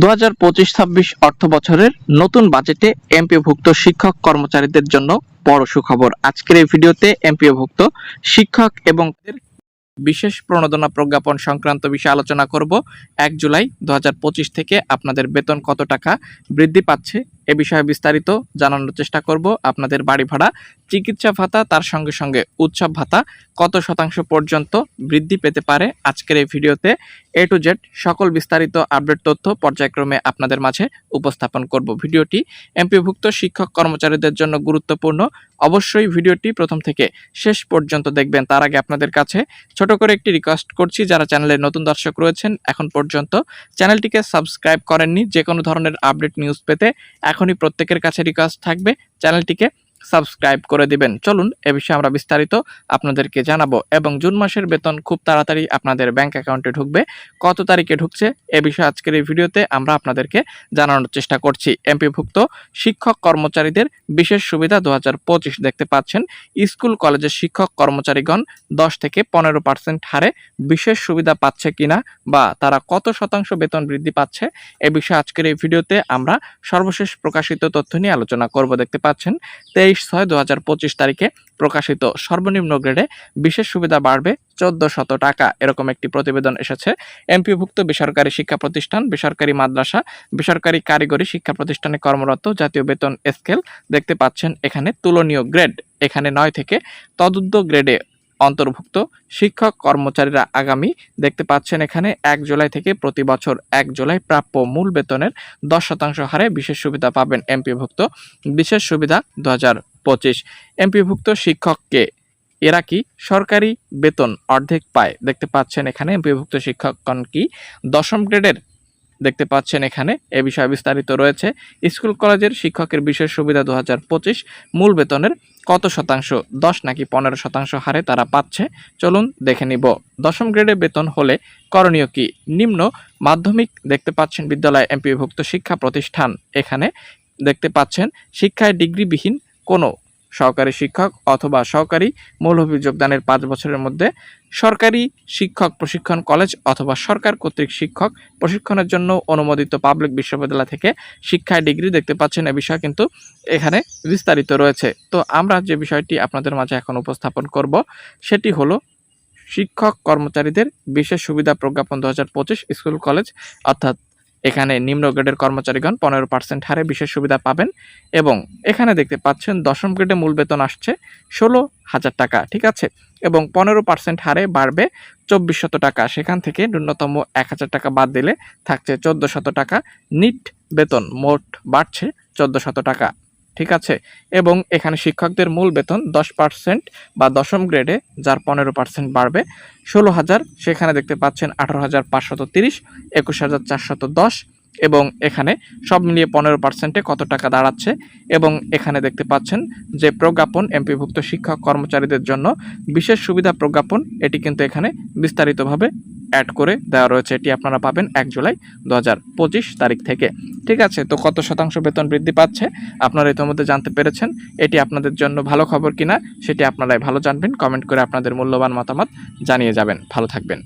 দু হাজার পঁচিশ ছাব্বিশ অর্থ বছরের নতুন বাজেটে এমপিওভুক্ত শিক্ষক কর্মচারীদের জন্য বড় সুখবর। আজকের এই ভিডিওতে এমপিওভুক্ত শিক্ষক এবং বিশেষ প্রণোদনা প্রজ্ঞাপন সংক্রান্ত বিষয়ে আলোচনা করব। এক জুলাই দু হাজার পঁচিশ থেকে আপনাদের বেতন কত টাকা বৃদ্ধি পাচ্ছে এ বিষয়ে বিস্তারিত জানানোর চেষ্টা করব। আপনাদের বাড়ি ভাড়া চিকিৎসা ভাতা, তার সঙ্গে সঙ্গে উৎসব ভাতা কত শতাংশ পর্যন্ত বৃদ্ধি পেতে পারে আজকের এই ভিডিওতে? এ টু জেড সকল বিস্তারিত আপডেট তথ্য পর্যায়ক্রমে আপনাদের মাঝে উপস্থাপন করব। ভিডিওটি এমপিভুক্ত শিক্ষক কর্মচারীদের জন্য গুরুত্বপূর্ণ। অবশ্যই ভিডিওটি প্রথম থেকে শেষ পর্যন্ত দেখবেন। তার আগে আপনাদের কাছে ছোট করে একটি রিকোয়েস্ট করছি, যারা চ্যানেলের নতুন দর্শক রয়েছেন, এখন পর্যন্ত চ্যানেলটিকে সাবস্ক্রাইব করেননি যে কোনো ধরনের আপডেট নিউজ পেতে এখনই প্রত্যেকের কাছে রিকোয়েস্ট থাকবে। চ্যানেলটিকে সাবস্ক্রাইব করে দিবেন। চলুন, এ বিষয়ে আমরা বিস্তারিত আপনাদেরকে জানাব। এবং জুন মাসের বেতন খুব তাড়াতাড়ি আপনাদের ব্যাংক অ্যাকাউন্টে ঢুকবে। কত তারিখে ঢুকছে, এ বিষয়ে আজকের এই ভিডিওতে আমরা আপনাদেরকে জানানোর চেষ্টা করছি। এমপিভুক্ত শিক্ষক কর্মচারীদের বিশেষ সুবিধা দু হাজার পঁচিশ দেখতে পাচ্ছেন। স্কুল, কলেজের শিক্ষক কর্মচারীগণ দশ থেকে পনেরো পার্সেন্ট হারে বিশেষ সুবিধা পাচ্ছে কিনা বা তারা কত শতাংশ বেতন বৃদ্ধি পাচ্ছে, এ বিষয়ে আজকের এই ভিডিওতে আমরা সর্বশেষ প্রকাশিত তথ্য নিয়ে আলোচনা করব। দেখতে পাচ্ছেন, তেইশ ছয় দু তারিখে প্রকাশিত সর্বনিম্ন গ্রেডে বিশেষ সুবিধা বাড়বে চোদ্দ শত টাকা এরকম একটি প্রতিবেদন এসেছে। এমপিভুক্ত বেসরকারি শিক্ষা প্রতিষ্ঠান, বেসরকারি মাদ্রাসা, বেসরকারি কারিগরি শিক্ষা প্রতিষ্ঠানে কর্মরত জাতীয় বেতন স্কেল দেখতে পাচ্ছেন এখানে তুলনীয় গ্রেড। এখানে নয় থেকে তদুদ্ধ গ্রেডে অন্তর্ভুক্ত শিক্ষক কর্মচারীরা আগামী দেখতে পাচ্ছেন এখানে এক জুলাই থেকে প্রতি বছর এক জুলাই প্রাপ্য মূল বেতনের দশ শতাংশ হারে বিশেষ সুবিধা পাবেন এমপিভুক্ত। বিশেষ সুবিধা দু হাজার পঁচিশ। এমপিভুক্ত শিক্ষককে এরা কি সরকারি বেতন অর্ধেক পায়? দেখতে পাচ্ছেন এখানে এমপিভুক্ত শিক্ষকগণ কি দশম গ্রেডের? দেখতে পাচ্ছেন এখানে এ বিষয়ে বিস্তারিত রয়েছে। স্কুল কলেজের শিক্ষকের বিশেষ সুবিধা দু হাজার পঁচিশ। মূল বেতনের কত শতাংশ? দশ নাকি পনেরো শতাংশ হারে তারা পাচ্ছে? চলুন দেখে নিব। দশম গ্রেডে বেতন হলে করণীয় কি? নিম্ন মাধ্যমিক দেখতে পাচ্ছেন বিদ্যালয় এমপিভুক্ত শিক্ষা প্রতিষ্ঠান। এখানে দেখতে পাচ্ছেন, শিক্ষায় ডিগ্রিবিহীন কোনো সহকারী শিক্ষক অথবা সহকারী মৌলভী যোগদানের পাঁচ বছরের মধ্যে সরকারি শিক্ষক প্রশিক্ষণ কলেজ অথবা সরকার কর্তৃক শিক্ষক প্রশিক্ষণের জন্য অনুমোদিত পাবলিক বিশ্ববিদ্যালয় থেকে শিক্ষায় ডিগ্রি দেখতে পাচ্ছেন এ বিষয় কিন্তু এখানে বিস্তারিত রয়েছে। তো আমরা যে বিষয়টি আপনাদের মাঝে এখন উপস্থাপন করব, সেটি হলো শিক্ষক কর্মচারীদের বিশেষ সুবিধা প্রজ্ঞাপন দু হাজার পঁচিশ স্কুল কলেজ অর্থাৎ এখানে নিম্ন গ্রেডের কর্মচারীগণ পনেরো পার্সেন্ট হারে বিশেষ সুবিধা পাবেন এবং এখানে দেখতে পাচ্ছেন দশম গ্রেডে মূল বেতন আসছে ষোলো হাজার টাকা, ঠিক আছে? এবং পনেরো পার্সেন্ট হারে বাড়বে চব্বিশ শত টাকা, সেখান থেকে ন্যূনতম এক হাজার টাকা বাদ দিলে থাকছে চোদ্দ শত টাকা। নিট বেতন মোট বাড়ছে চোদ্দ শত টাকা। ঠিক আছে? এবং এখানে শিক্ষকদের মূল বেতন দশ পার্সেন্ট বা দশম গ্রেডে যার পনেরো পার্সেন্ট বাড়বে, ষোলো হাজার, সেখানে দেখতে পাচ্ছেন আঠারো হাজার পাঁচশত তিরিশ, একুশ হাজার চারশত দশ, এবং এখানে সব মিলিয়ে পনেরো পার্সেন্টে কত টাকা দাঁড়াচ্ছে, এবং এখানে দেখতে পাচ্ছেন যে প্রজ্ঞাপন এমপিভুক্ত শিক্ষক কর্মচারীদের জন্য বিশেষ সুবিধা প্রজ্ঞাপন, এটি কিন্তু এখানে বিস্তারিতভাবে অ্যাড করে দেওয়া রয়েছে, এটি আপনারা পাবেন এক জুলাই দু হাজার পঁচিশ তারিখ থেকে। ঠিক আছে, তো কত শতাংশ বেতন বৃদ্ধি পাচ্ছে? আপনারা ইতিমধ্যে জানতে পেরেছেন, এটি আপনাদের জন্য ভালো খবর কিনা, সেটি আপনারাই ভালো জানবেন। কমেন্ট করে আপনাদের মূল্যবান মতামত জানিয়ে যাবেন। ভালো থাকবেন।